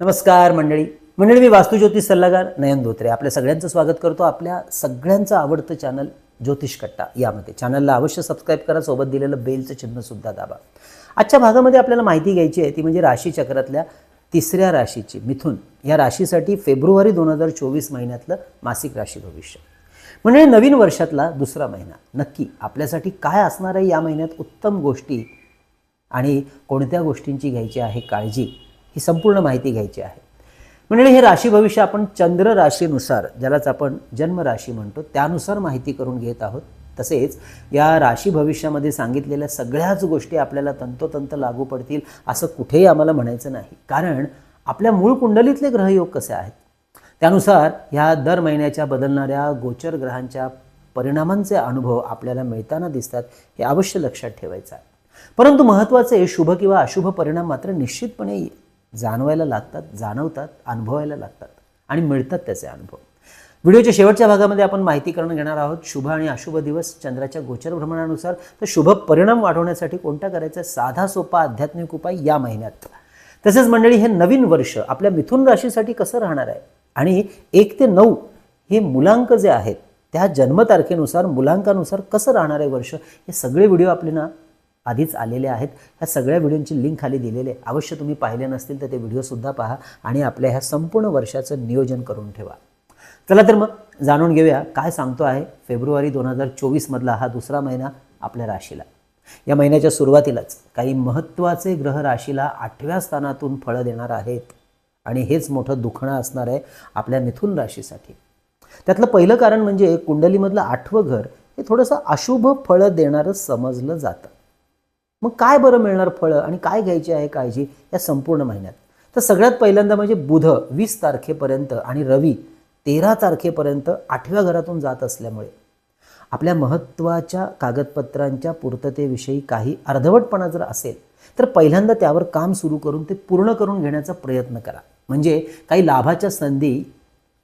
नमस्कार मंडळी. मंडळी मी वास्तुज्योतिष सल्लागार नयन धोत्रे. आपल्या सगळ्यांचं स्वागत करतो. आपल्या सगळ्यांचं आवडतं चॅनल ज्योतिष कट्टा. यामध्ये चॅनलला अवश्य सबस्क्राईब करा. सोबत दिलेलं बेलचं चिन्ह सुद्धा दाबा. आजच्या भागामध्ये आपल्याला माहिती घ्यायची आहे ती म्हणजे राशीचक्रातल्या तिसऱ्या राशीची मिथुन. या राशीसाठी फेब्रुवारी दोन हजार चोवीस महिन्यातलं मासिक राशी भविष्य. म्हणजे नवीन वर्षातला दुसरा महिना. नक्की आपल्यासाठी काय असणार आहे या महिन्यात उत्तम गोष्टी आणि कोणत्या गोष्टींची घ्यायची आहे काळजी? ही संपूर्ण माहिती घ्यायची आहे. म्हणजे हे राशी भविष्य आपण चंद्र राशीनुसार ज्यालाच आपण जन्म राशी म्हणतो त्यानुसार माहिती करून घेत आहोत. तसेच या राशी भविष्यामध्ये सांगितलेल्या सगळ्याच गोष्टी आपल्याला तंतोतंत लागू पडतील असं कुठेही आम्हाला म्हणायचं नाही. कारण आपल्या मूळ कुंडलीतले ग्रहयोग कसे आहेत? त्यानुसार ह्या दर महिन्याच्या बदलणाऱ्या गोचर ग्रहांच्या परिणामांचे अनुभव आपल्याला मिळताना दिसतात हे अवश्य लक्षात ठेवायचं आहे. परंतु महत्त्वाचे शुभ किंवा अशुभ परिणाम मात्र निश्चितपणे जाणवायला लागतात जाणवतात अनुभवायला लागतात आणि मिळतात त्याचे अनुभव. व्हिडिओच्या शेवटच्या भागामध्ये आपण माहिती करून घेणार आहोत शुभ आणि अशुभ दिवस चंद्राच्या गोचर भ्रमणानुसार. तर शुभ परिणाम वाढवण्यासाठी कोणता करायचा साधा सोपा आध्यात्मिक उपाय या महिन्यात. तसेच मंडळी हे नवीन वर्ष आपल्या मिथुन राशीसाठी कसं राहणार आहे? आणि एक ते नऊ हे मुलांक जे आहेत त्या जन्मतारखेनुसार मुलांकानुसार कसं राहणार आहे वर्ष? हे सगळे व्हिडिओ आपले ना आधीच आलेले आहेत. ह्या सगळ्या व्हिडिओंची लिंक खाली दिलेले अवश्य तुम्ही पाहिले नसतील तर ते व्हिडिओसुद्धा पहा आणि आपल्या ह्या संपूर्ण वर्षाचं नियोजन करून ठेवा. चला तर मग जाणून घेऊया काय सांगतो आहे फेब्रुवारी दोन हजार चोवीसमधला हा दुसरा महिना आपल्या राशीला. या महिन्याच्या सुरुवातीलाच काही महत्त्वाचे ग्रह राशीला आठव्या स्थानातून फळं देणार आहेत. आणि हेच मोठं दुखणं असणार आहे आपल्या मिथुन राशीसाठी. त्यातलं पहिलं कारण म्हणजे कुंडलीमधलं आठवं घर हे थोडंसं अशुभ फळं देणारं समजलं जातं. मग काय बरं मिळणार फळं आणि काय घ्यायची आहे काळजी या संपूर्ण महिन्यात? तर सगळ्यात पहिल्यांदा म्हणजे बुध वीस तारखेपर्यंत आणि रवी तेरा तारखेपर्यंत आठव्या घरातून जात असल्यामुळे आपल्या महत्त्वाच्या कागदपत्रांच्या पूर्ततेविषयी काही अर्धवटपणा जर असेल तर पहिल्यांदा त्यावर काम सुरू करून ते पूर्ण करून घेण्याचा प्रयत्न करा. म्हणजे काही लाभाच्या संधी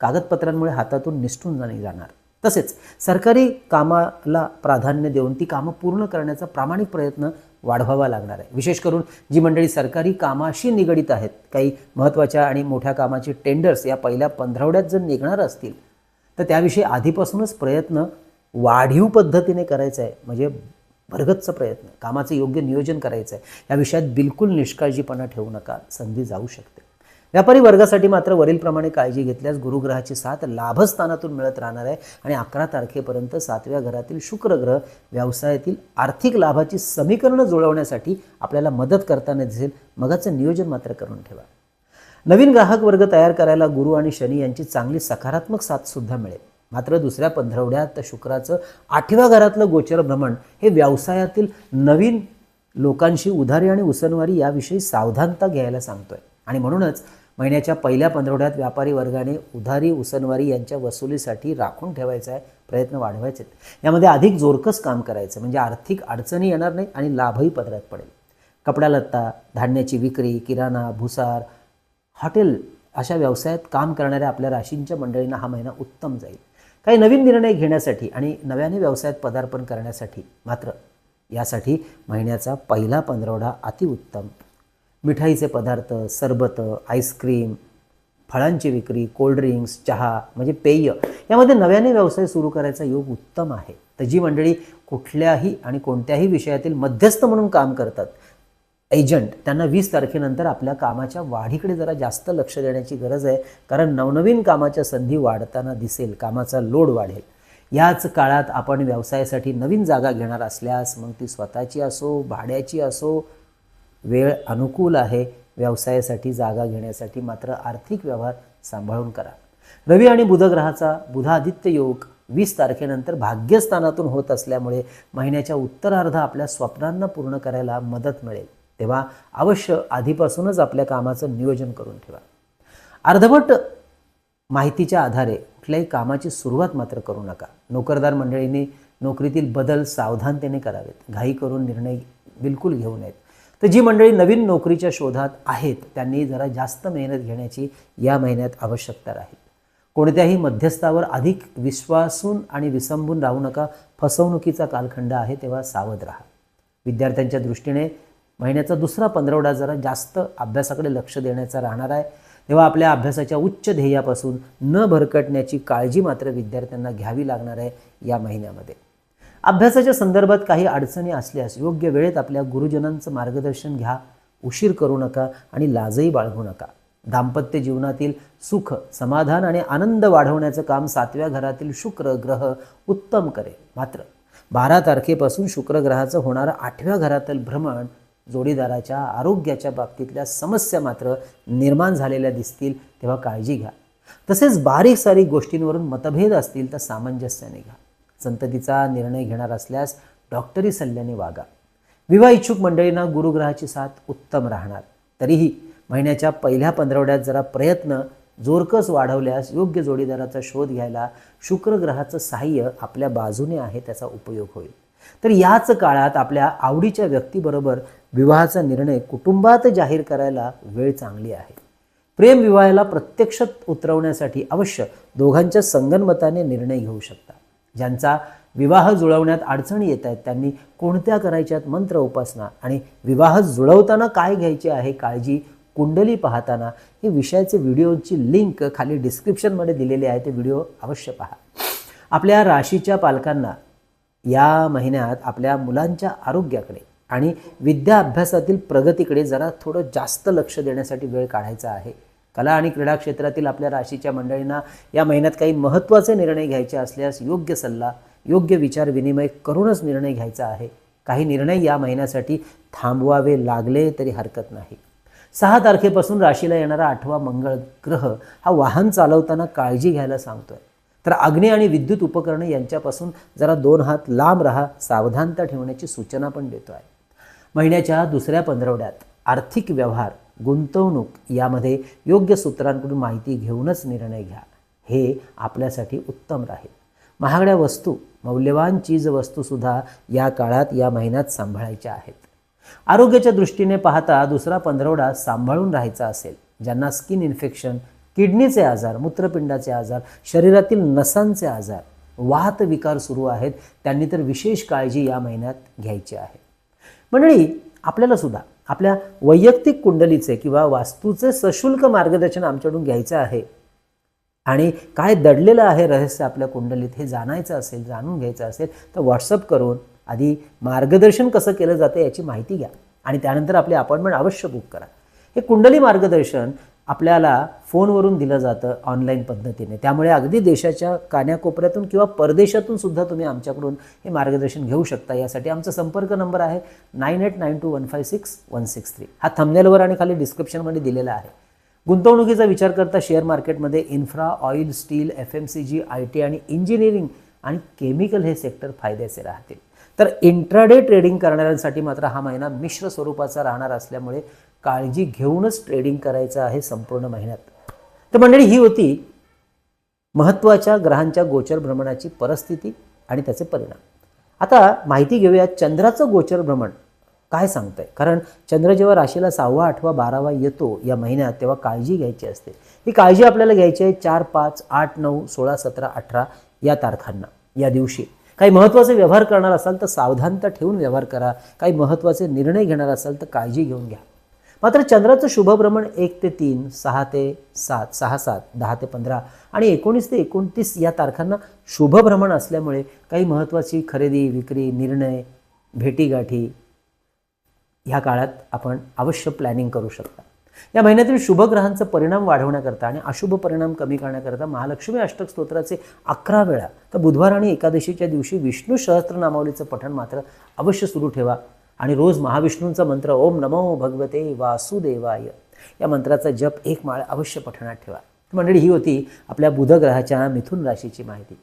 कागदपत्रांमुळे हातातून निसटून नाही जाणार. तसेच सरकारी कामाला प्राधान्य देऊन ती कामं पूर्ण करण्याचा प्रामाणिक प्रयत्न वाढवावा लागणार आहे. विशेष करून जी मंडळी सरकारी कामाशी निगडीत आहेत काही महत्त्वाच्या आणि मोठ्या कामाचे टेंडर्स या पहिल्या पंधरवड्यात जर निघणार असतील तर त्याविषयी आधीपासूनच प्रयत्न वाढीव पद्धतीने करायचा आहे. म्हणजे भरगतचा प्रयत्न कामाचं योग्य नियोजन करायचं आहे. या विषयात बिलकुल निष्काळजीपणा ठेवू नका. संधी जाऊ शकते. व्यापारी वर्गासाठी मात्र वरीलप्रमाणे काळजी घेतल्यास गुरुग्रहाची साथ लाभस्थानातून मिळत राहणार आहे. आणि अकरा तारखेपर्यंत सातव्या घरातील शुक्र ग्रह व्यवसायातील आर्थिक लाभाची समीकरणं जुळवण्यासाठी आपल्याला मदत करताना दिसेल. मगाचं नियोजन मात्र करून ठेवा. नवीन ग्राहक वर्ग तयार करायला गुरु आणि शनी यांची चांगली सकारात्मक साथ सुद्धा मिळेल. मात्र दुसऱ्या पंधरवड्यात शुक्राचं आठव्या घरातलं गोचर भ्रमण हे व्यवसायातील नवीन लोकांशी उधारी आणि उसनवारी याविषयी सावधानता घ्यायला सांगतोय. आणि म्हणूनच महिन्याच्या पहिल्या पंधरवड्यात व्यापारी वर्गाने उधारी उसनवारी यांच्या वसुलीसाठी राखून ठेवायचा आहे प्रयत्न वाढवायचे आहेत यामध्ये अधिक जोरकस काम करायचं म्हणजे आर्थिक अडचणी येणार नाही आणि लाभही पदरात पडेल. कपडा लत्ता धान्याची विक्री किराणा भुसार हॉटेल अशा व्यवसायात काम करणाऱ्या आपल्या राशींच्या मंडळींना हा महिना उत्तम जाईल. काही नवीन निर्णय घेण्यासाठी आणि नव्याने व्यवसायात पदार्पण करण्यासाठी मात्र यासाठी महिन्याचा पहिला पंधरवडा अतिउत्तम मिठाईचे पदार्थ सरबत आईस्क्रीम फळांची विक्री कोल्ड्रिंक्स चहा म्हणजे पेय यामध्ये नव्याने व्यवसाय सुरू करायचा योग उत्तम आहे. तर जी मंडळी कुठल्याही आणि कोणत्याही विषयातील मध्यस्थ म्हणून काम करतात एजंट त्यांना वीस तारखेनंतर आपल्या कामाच्या वाढीकडे जरा जास्त लक्ष देण्याची गरज आहे कारण नवनवीन कामाच्या संधी वाढताना दिसेल कामाचा लोड वाढेल. याच काळात आपण व्यवसायासाठी नवीन जागा घेणार असल्यास मग ती स्वतःची असो भाड्याची असो वेळ अनुकूल आहे व्यवसायासाठी जागा घेण्यासाठी मात्र आर्थिक व्यवहार सांभाळून करा. रवी आणि बुधग्रहाचा बुधादित्य योग वीस तारखेनंतर भाग्यस्थानातून होत असल्यामुळे महिन्याच्या उत्तरार्ध आपल्या स्वप्नांना पूर्ण करायला मदत मिळेल. तेव्हा अवश्य आधीपासूनच आपल्या कामाचं नियोजन करून ठेवा. अर्धवट माहितीच्या आधारे कुठल्याही कामाची सुरुवात मात्र करू नका. नोकरदार मंडळींनी नोकरीतील बदल सावधानतेने करावेत. घाई करून निर्णय बिलकुल घेऊ नयेत. तर जी मंडळी नवीन नोकरीच्या शोधात आहेत त्यांनी जरा जास्त मेहनत घेण्याची या महिन्यात आवश्यकता राहील. कोणत्याही मध्यस्थावर अधिक विश्वासून आणि विसंबून राहू नका. फसवणुकीचा कालखंड आहे तेव्हा सावध राहा. विद्यार्थ्यांच्या दृष्टीने महिन्याचा दुसरा पंधरवडा जरा जास्त अभ्यासाकडे लक्ष देण्याचा राहणार आहे. तेव्हा आपल्या अभ्यासाच्या उच्च ध्येयापासून न भरकटण्याची काळजी मात्र विद्यार्थ्यांना घ्यावी लागणार आहे या महिन्यामध्ये. अभ्यासाच्या संदर्भात काही अडचणी असल्यास योग्य वेळेत आपल्या गुरुजनांचं मार्गदर्शन घ्या. उशीर करू नका आणि लाजही बाळगू नका. दाम्पत्य जीवनातील सुख समाधान आणि आनंद वाढवण्याचं काम सातव्या घरातील शुक्र ग्रह उत्तम करेल. मात्र बारा तारखेपासून शुक्र ग्रहाचं होणारं आठव्या घरातील भ्रमण जोडीदाराच्या आरोग्याच्या बाबतीतल्या समस्या मात्र निर्माण झालेल्या दिसतील तेव्हा काळजी घ्या. तसेच बारीक सारीक गोष्टींवरून मतभेद असतील तर सामंजस्याने घ्या. संततीचा निर्णय घेणार असल्यास डॉक्टरी सल्ल्याने वागा. विवाह इच्छुक मंडळींना गुरुग्रहाची साथ उत्तम राहणार. तरीही महिन्याच्या पहिल्या पंधरवड्यात जरा प्रयत्न जोरकस वाढवल्यास योग्य जोडीदाराचा शोध घ्यायला शुक्रग्रहाचं सहाय्य आपल्या बाजूने आहे त्याचा उपयोग होईल. तर याच काळात आपल्या आवडीच्या व्यक्तीबरोबर विवाहाचा निर्णय कुटुंबात जाहीर करायला वेळ चांगली आहे. प्रेम विवाहाला प्रत्यक्षात उतरवण्यासाठी अवश्य दोघांच्या संगनमताने निर्णय घेऊ शकता. ज्यांचा विवाह जुळवण्यात अडचणी येत आहेत त्यांनी कोणत्या करायच्यात मंत्र उपासना आणि विवाह जुळवताना काय घ्यायचे आहे काळजी कुंडली पाहताना हे विषयाचे व्हिडिओची लिंक खाली डिस्क्रिप्शनमध्ये दिलेली आहे ते व्हिडिओ अवश्य पहा. आपल्या राशीच्या पालकांना या महिन्यात आपल्या मुलांच्या आरोग्याकडे आणि विद्या अभ्यासातील प्रगतीकडे जरा थोडं जास्त लक्ष देण्यासाठी वेळ काढायचा आहे. कला आणि क्रीडा क्षेत्रातील आपल्या राशीच्या मंडळींना या महिन्यात काही महत्त्वाचे निर्णय घ्यायचे असल्यास योग्य सल्ला योग्य विचार विनिमय करूनच निर्णय घ्यायचा आहे. काही निर्णय या महिन्यासाठी थांबवावे लागले तरी हरकत नाही. सहा तारखेपासून राशीला येणारा आठवा मंगळ ग्रह हा वाहन चालवताना काळजी घ्यायला सांगतोय. तर अग्नी आणि विद्युत उपकरणे यांच्यापासून जरा दोन हात लांब राहा सावधानता ठेवण्याची सूचना पण देतो आहे महिन्याच्या दुसऱ्या पंधरवड्यात आर्थिक व्यवहार गुंतवणूक यामध्ये योग्य सूत्रांकडून माहिती घेऊनच निर्णय घ्या. हे आपल्यासाठी उत्तम राहील. महागड्या वस्तू मौल्यवान चीज वस्तूसुद्धा या काळात या महिन्यात सांभाळायच्या आहेत. आरोग्याच्या दृष्टीने पाहता दुसरा पंधरवडा सांभाळून राहायचा असेल. ज्यांना स्किन इन्फेक्शन किडनीचे आजार मूत्रपिंडाचे आजार शरीरातील नसांचे आजार वात विकार सुरू आहेत त्यांनी तर विशेष काळजी या महिन्यात घ्यायची आहे. मंडळी आपल्याला सुद्धा आपल्या वैयक्तिक कुंडलीचे किंवा वास्तूचे सशुल्क मार्गदर्शन आमच्याकडून घ्यायचं आहे. आणि काय दडलेलं आहे रहस्य आपल्या कुंडलीत हे जाणायचं असेल जाणून घ्यायचं असेल तर व्हॉट्सअप करून आधी मार्गदर्शन कसं केलं जातं याची माहिती घ्या. आणि त्यानंतर आपली अपॉइंटमेंट अवश्य बुक करा. हे कुंडली मार्गदर्शन आपल्याला फोनवरून दिलं जातं ऑनलाईन पद्धतीने. त्यामुळे अगदी देशाच्या कान्याकोपऱ्यातून किंवा परदेशातून सुद्धा तुम्ही आमच्याकडून हे मार्गदर्शन घेऊ शकता. यासाठी आमचा संपर्क नंबर आहे nine eight nine two one five six one six three. हा थंबनेलवर आणि खाली डिस्क्रिप्शनमध्ये दिलेला आहे. गुंतवणुकीचा विचार करता शेअर मार्केटमध्ये infra oil steel F M C G I T आणि इंजिनिअरिंग आणि केमिकल हे सेक्टर फायद्याचे राहतील. तर इंट्राडे ट्रेडिंग करणाऱ्यांसाठी मात्र हा महिना मिश्र स्वरूपाचा राहणार असल्यामुळे काळजी घेऊनच ट्रेडिंग करायचं आहे संपूर्ण महिन्यात. तर मंडळी ही होती महत्त्वाच्या ग्रहांच्या गोचर भ्रमणाची परिस्थिती आणि त्याचे परिणाम. आता माहिती घेऊया चंद्राचं गोचर भ्रमण काय सांगतंय. कारण चंद्र जेव्हा राशीला सहावा आठवा बारावा येतो या महिन्यात तेव्हा काळजी घ्यायची असते. ही काळजी आपल्याला घ्यायची आहे चार पाच आठ नऊ सोळा सतरा अठरा या तारखांना या दिवशी. काही महत्त्वाचे व्यवहार करणार असाल तर सावधानता ठेवून व्यवहार करा. काही महत्त्वाचे निर्णय घेणार असाल तर काळजी घेऊन घ्या. मात्र चंद्राचं शुभभ्रमण एक ते तीन सहा ते सात सहा सात दहा ते पंधरा आणि एकोणीस ते एकोणतीस या तारखांना शुभभ्रमण असल्यामुळे काही महत्त्वाची खरेदी विक्री निर्णय भेटीगाठी ह्या काळात आपण अवश्य प्लॅनिंग करू शकता. या महिन्यातील शुभग्रहांचं परिणाम वाढवण्याकरता आणि अशुभ परिणाम कमी करण्याकरता महालक्ष्मी अष्टक स्तोत्राचे अकरा वेळा तर बुधवार आणि एकादशीच्या दिवशी विष्णू सहस्त्रनामावलीचं पठण मात्र अवश्य सुरू ठेवा. आणि रोज महाविष्णूंचा मंत्र ओम नमो भगवते वासुदेवाय या मंत्राचा जप एक माळ अवश्य पठणात ठेवा. मंडळी ही होती आपल्या बुधग्रहाच्या मिथुन राशीची माहिती.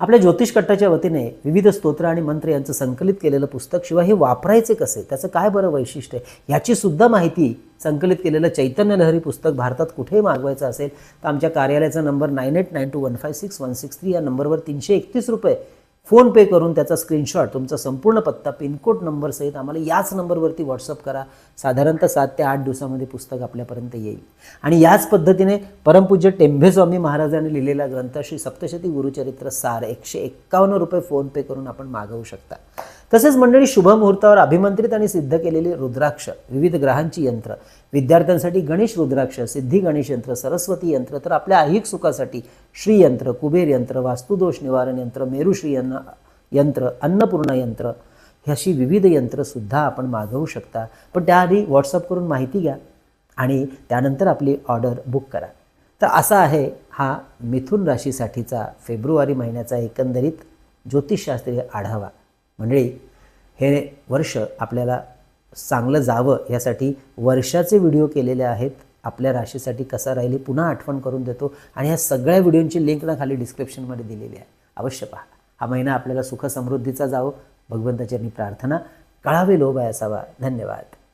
आपल्या ज्योतिष कट्टाच्या वतीने विविध स्तोत्र आणि मंत्र यांचं संकलित केलेलं पुस्तक शिवाय हे वापरायचे कसे? त्याचं काय बरं वैशिष्ट्य? आहे याची सुद्धा माहिती संकलित केलेलं चैतन्य लहरी पुस्तक भारतात कुठेही मागवायचं असेल? तर आमच्या कार्यालयाचा number nine eight nine two one five six one six three या नंबरवर तीनशे एकतीस रुपये फोन पे करून त्याचा स्क्रीनशॉट तुमचा संपूर्ण पत्ता पिनकोड नंबरसहित आम्हाला याच नंबरवरती व्हॉट्सअप करा. साधारणतः सात ते आठ दिवसामध्ये पुस्तक आपल्यापर्यंत येईल. आणि याच पद्धतीने परमपूज्य टेंभेस्वामी महाराजांनी लिहिलेला ग्रंथ श्री सप्तशती गुरुचरित्र सार एकशे एक्कावन्न रुपये फोन पे करून आपण मागवू शकता. तसेच मंडळी शुभ मुहूर्तावर अभिमंत्रित आणि सिद्ध केलेली रुद्राक्ष विविध ग्रहांची यंत्र विद्यार्थ्यांसाठी गणेश रुद्राक्ष सिद्धी गणेश यंत्र सरस्वती यंत्र तर आपल्या ऐहिक सुखासाठी श्रीयंत्र कुबेर यंत्र वास्तुदोष निवारण यंत्र मेरुश्री यन्न यंत्र अन्नपूर्णा यंत्र ही अशी विविध यंत्रसुद्धा आपण मागवू शकता. पण त्याआधी व्हॉट्सअप करून माहिती घ्या आणि त्यानंतर आपली ऑर्डर बुक करा. तर असा आहे हा मिथुन राशीसाठीचा फेब्रुवारी महिन्याचा एकंदरीत ज्योतिषशास्त्रीय आढावा. मंडळी हे वर्ष आपल्याला चांगलं जावं यासाठी वर्षाचे व्हिडिओ केलेले आहेत. आपल्या राशीसाठी कसा राहिली पुन्हा आठवण करून देतो. आणि ह्या सगळ्या व्हिडिओंची लिंक ना खाली डिस्क्रिप्शनमध्ये दिलेली आहे. अवश्य पहा. हा महिना आपल्याला सुख समृद्धीचा जावो. भगवंताची प्रार्थना. कळावे लोभ असावा धन्यवाद.